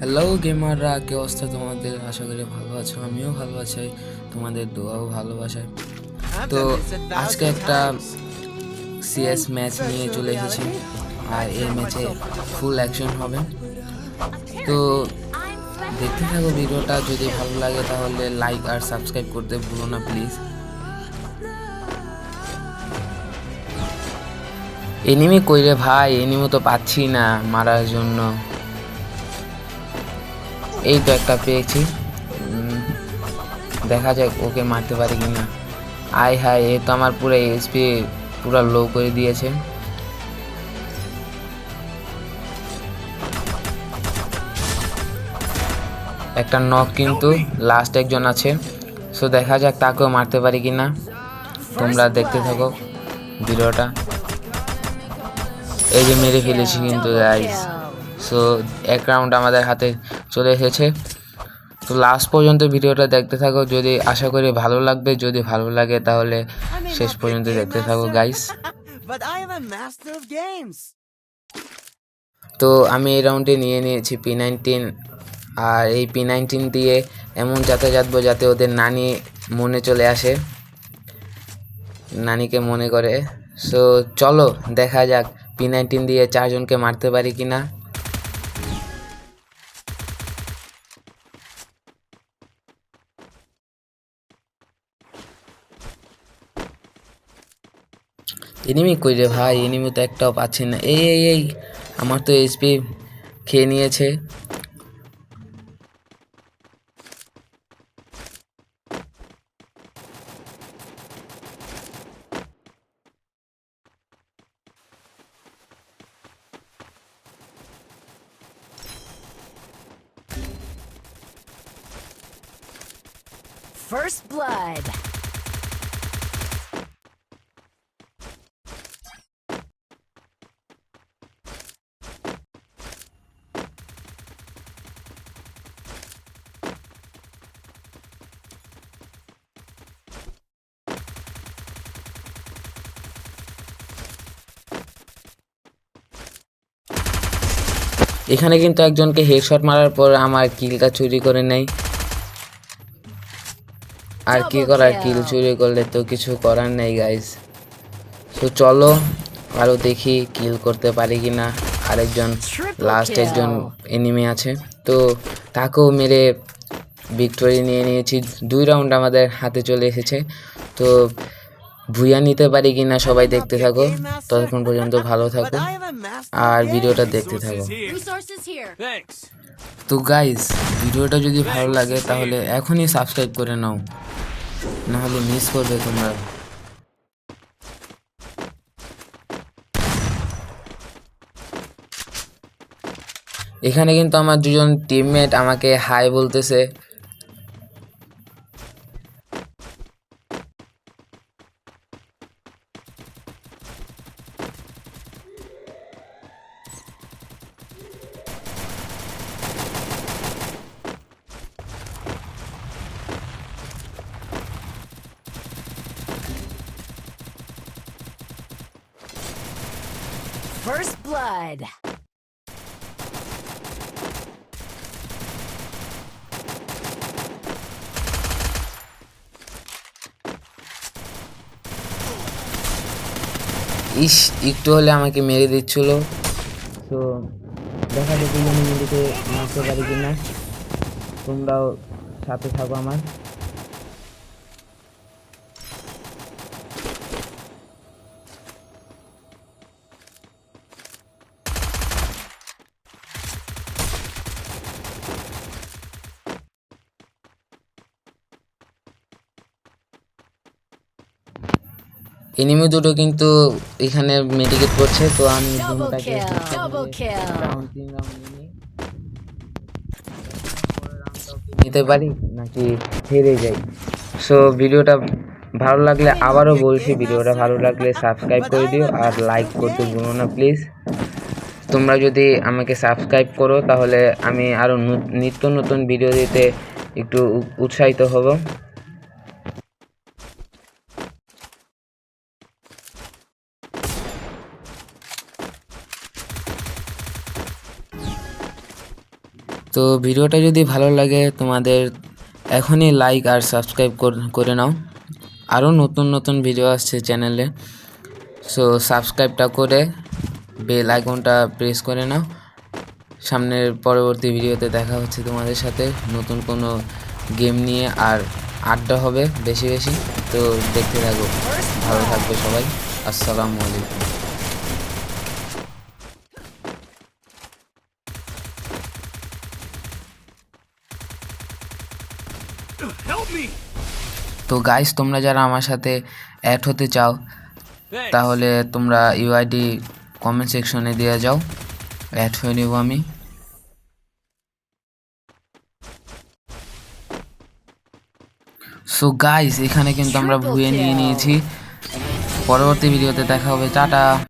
Hello গেমাররা কি অবস্থা তোমাদের? আশা করি ভালো আছো আমিও ভালো আছি তোমাদের দোয়াও ভালোবাসায় তো আজকে একটা সিএস ম্যাচ নিয়ে চলে এসেছি আর এই ম্যাচে ফুল অ্যাকশন হবে। তো দেখতে থাকো ভিডিওটা যদি ভালো লাগে তাহলে লাইক আর সাবস্ক্রাইব করতে ভুলো না প্লিজ এনিমি কইরে ভাই এনিমি তো পাচ্ছি না মারার জন্য। এই তো একটা পেয়েছি। দেখা যাক ওকে মারতে পারি কি না আয় হায়, এ তো আমার পুরো এসপি পুরো লো করে দিয়েছে। একটা নক কিন্তু লাস্ট একজন আছে। সো দেখা যাক তাকেও মারতে পারি কি না তোমরা দেখতে থাকো ভিডিওটা। এই যে মেরে ফেলেছি কিন্তু গাইস সো এক রাউন্ড আমাদের হাতে চলে এসেছে। তো লাস্ট পর্যন্ত ভিডিওটা দেখতে থাকো। যদি আশা করি ভালো লাগবে যদি ভালো লাগে তাহলে শেষ পর্যন্ত দেখতে থাকো গাইস. তো আমি এই রাউন্ডে নিয়ে নিয়েছি পি নাইনটিন আর এই পি নাইনটিন দিয়ে এমন যাতে যাতবো যাতে ওদের নানি মনে চলে আসে। নানিকে মনে করে। সো চলো দেখা যাক পি নাইনটিন দিয়ে চারজনকে মারতে পারি কি না এনিমি কই রে ভাই? এনিমি তো একটাও পাচ্ছি না। এই এই এই, আমার তো এইচপি খেয়ে নিয়েছে। First blood. এখানে কিন্তু একজনকে হেডশট মারার পর আমার কিলটা চুরি করে নেই আর কি করার কিল চুরি করলে তো কিছু করার নেই গাইস তো চলো আরও দেখি কিল করতে পারি কি না আরেকজন লাস্ট একজন এনিমি আছে। তো তাকেও মেরে ভিক্টোরি নিয়ে নিয়েছি। দুই রাউন্ড আমাদের হাতে চলে এসেছে। তো ভুইয়া নিতে পারি কি না সবাই দেখতে থাকো। ততক্ষণ পর্যন্ত ভালো থাকো আর ভিডিওটা দেখতে থাকো. তো গাইস ভিডিওটা যদি ভালো লাগে তাহলে এখনই সাবস্ক্রাইব করে নাও। নাহলে মিস করবে তোমরা। এখানে কিন্তু আমার দুজন টিমমেট আমাকে হাই বলতেছে। First blood. ইস, একটু হলে আমাকে মেরে দিচ্ছিল। তো দেখা যাক আমি নিজেকে মারতে পারি কিনা। তোমরাও সাথে থাকো আমার। এনিমি দুটো কিন্তু এখানে মেডিকেট করছে তো আমি নিই। নিতে পারি নাকি হেরে যাই। সো ভিডিওটা ভালো লাগলে আবারও বলছি ভিডিওটা ভালো লাগলে সাবস্ক্রাইব করে দিও আর লাইক করতে ভুলো না প্লিজ তোমরা যদি আমাকে সাবস্ক্রাইব করো তাহলে আমি আরও নিত্য নতুন ভিডিও দিতে একটু উৎসাহিত হব। তো ভিডিওটা যদি ভালো লাগে, তোমাদের এখনই লাইক আর সাবস্ক্রাইব করে নাও। আরও নতুন নতুন ভিডিও আসছে চ্যানেলে সো সাবস্ক্রাইবটা করে বেল আইকনটা প্রেস করে নাও। সামনের পরবর্তী ভিডিওতে দেখা হচ্ছে তোমাদের সাথে। নতুন কোনো গেম নিয়ে আর আড্ডা হবে বেশি বেশি। তো দেখতে থাকো। ভালো থাকবে সবাই। আসসালামু আলাইকুম। তো গাইস তোমরা যারা আমার সাথে অ্যাড হতে চাও তাহলে তোমরা ইউআইডি কমেন্ট সেকশনে দিয়ে যাও। অ্যাড হয়ে নেব আমি। সো গাইস এখানে কিন্তু আমরা ভুয়ে নিয়ে নিয়েছি। পরবর্তী ভিডিওতে দেখা হবে। টাটা।